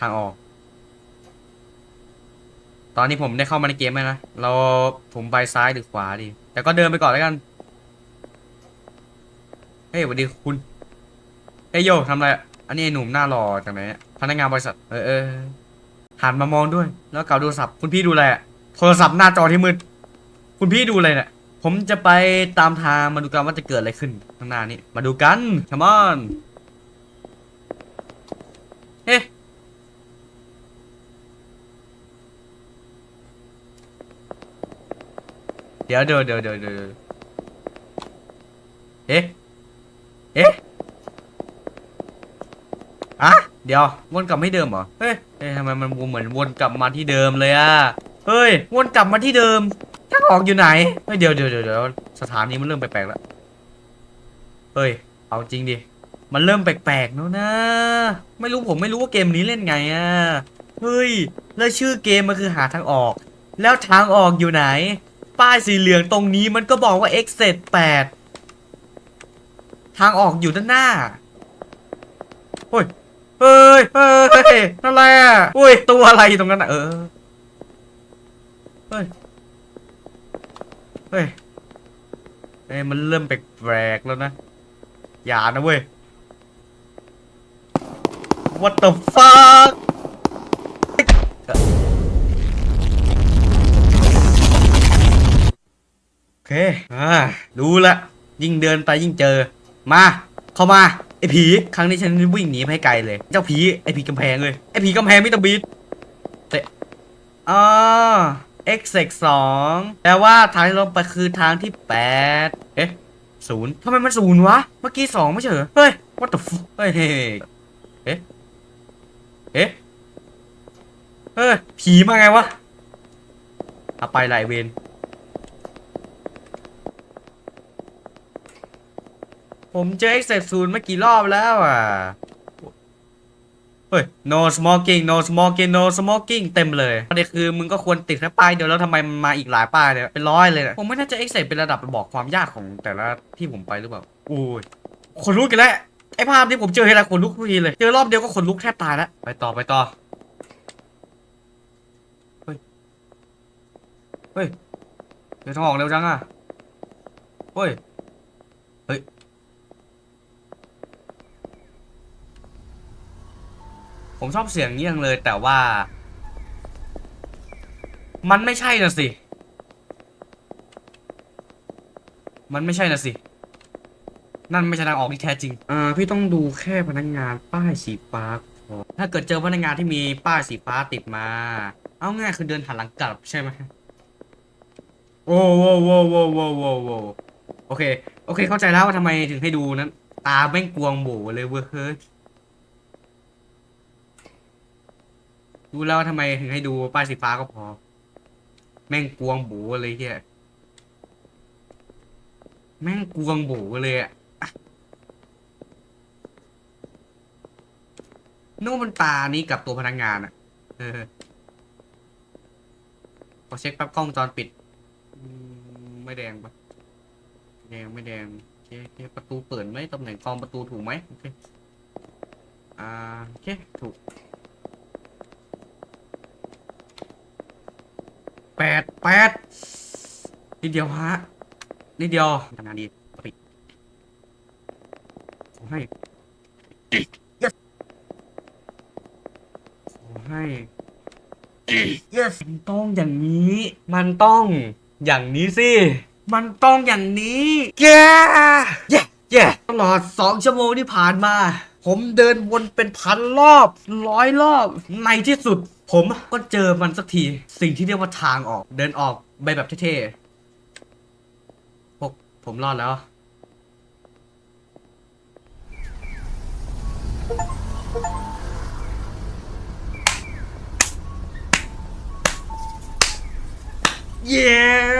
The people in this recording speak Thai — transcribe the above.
ทางออก ตอนนี้ผมได้เข้ามาในเกมแล้วนะ เราผมไปซ้ายหรือขวาดี แต่ก็เดินไปก่อนแล้วกัน เฮ้ยสวัสดีคุณ เฮ้ยโยทำอะไรอะอันนี้หนุ่มหน้าหล่อจากไหนพนักงานบริษัท เออเออหันมามองด้วย แล้วเก่าโทรศัพท์คุณพี่ดูอะไรอะโทรศัพท์หน้าจอที่มืด คุณพี่ดูอะไรเนี่ยผมจะไปตามทางมาดูกันว่าจะเกิดอะไรขึ้นข้างหน้านี้ มาดูกัน come on เดี๋ยวเดี๋ยวเดี๋ยวเดี๋ยวเดี๋ยวเอ๊ะ เอ๊ะอะเดี๋ยววนกลับไม่เดิมเหรอเฮ้ยเฮ้ยทำไมมันเหมือนวนกลับมาที่เดิมเลยอะเฮ้ย วนกลับมาที่เดิมทางออกอยู่ไหน เฮ้ยเดี๋ยวเดี๋ยวเดี๋ยวเดี๋ยวสถานีมันเริ่มแปลกๆแล้ว เฮ้ย เอาจริงดิ มันเริ่มแปลกๆแล้วนะ ไม่รู้ผมไม่รู้ว่าเกมนี้เล่นไงอะเฮ้ย แล้วชื่อเกมมันคือหาทางออก แล้วทางออกอยู่ไหน ป้ายสีเหลืองตรงนี้มันก็บอกว่า exit 8ทางออกอยู่ด้านหน้าเฮ้ยเฮ้ยเฮ้ยนั่นแหละเฮ้ย ตัวอะไรตรงนั้นอะ เออ เฮ้ย เฮ้ยเอ้ยมันเริ่มแปลกๆแล้วนะ อย่านะเว้ย What the fuck เคอ่ารู้ละ ยิ่งเดินไปยิ่งเจอ มา เข้ามา ไอ้ผี ครั้งนี้ฉันวิ่งหนีไปไกลเลย เจ้าผี ไอ้ผีกำแพงเลย ไอ้ผีกำแพงมิสเตอร์บีทเตะอ๋อ x สองแปลว่าทางที่เราไปคือทางที่แปดเอ๊ะศูนย์ทำไมมันศูนย์วะ เมื่อกี้สองไม่ใช่เหรอ เฮ้ย what the fuck เฮ้ยเฮ้ยเอ๊ะ เอ๊ะ เฮ้ย ผีมาไงวะเอาไปหลายเวน ผมเจอ X ศูนย์มากี่รอบแล้วอะ เฮ้ย no smoking no smoking no smoking เต็มเลยประเด็นคือมึงก็ควรติดแค่ป้ายเดียวแล้วทำไมมันมาอีกหลายป้ายเนี่ยเป็นร้อยเลยนะผมไม่น่าจะ X เป็นระดับไปบอกความยากของแต่ละที่ผมไปหรือเปล่าโอ้ยขนลุกกันแล้วไอ้ภาพที่ผมเจอทีไรขนลุกทุกทีเลย เจอรอบเดียวก็ขนลุกแทบตายแล้ว ไปต่อไปต่อ เฮ้ย เฮ้ยเดี๋ยวทางออกเร็วจังอะ เฮ้ย เฮ้ย ผมชอบเสียงเงี้ยงเลย แต่ว่า มันไม่ใช่น่ะสิ มันไม่ใช่น่ะสิ นั่นไม่ใช่ทางออกที่แท้จริง อ่า พี่ต้องดูแค่พนักงานป้ายสีฟ้าพอถ้าเกิดเจอพนักงานที่มีป้ายสีฟ้าติดมา เอาง่ายคือเดินหันหลังกลับใช่ไหมโอ้โว้โว้โว้โว้โว้โว้โอเค โอเค เข้าใจแล้วว่าทำไมถึงให้ดูนั้น ตาแม่งกวงโบเลยเว้ยเฮ้ย รู้แล้วว่าทำไมถึงให้ดูป้ายสีฟ้าก็พอ แม่งกวงโบเลยเฮียแม่งกวงโบเลยอะนึกว่ามันตานี้กับตัวพนักงานอะเออขอเช็คแป๊บกล้องวงจรปิด ไม่แดงปะแดงไม่แดงโอเคโอเคประตูเปิดไหมตำแหน่งกองประตูถูกไหมโอเคอ่าโอเคถูก แปดแปดนิดเดียวฮะนิดเดียวทำงานดีปิดขอให้ yes ขอให้ yes มันต้องอย่างนี้ มันต้องอย่างนี้สิ มันต้องอย่างนี้แกเย้เย้ตลอดสองชั่วโมงที่ผ่านมา ผมเดินวนเป็นพันรอบ ร้อยรอบ ในที่สุด ผมก็เจอมันสักที สิ่งที่เรียกว่าทางออก เดินออกไปแบบเท่ๆพกผมรอดแล้ว เย้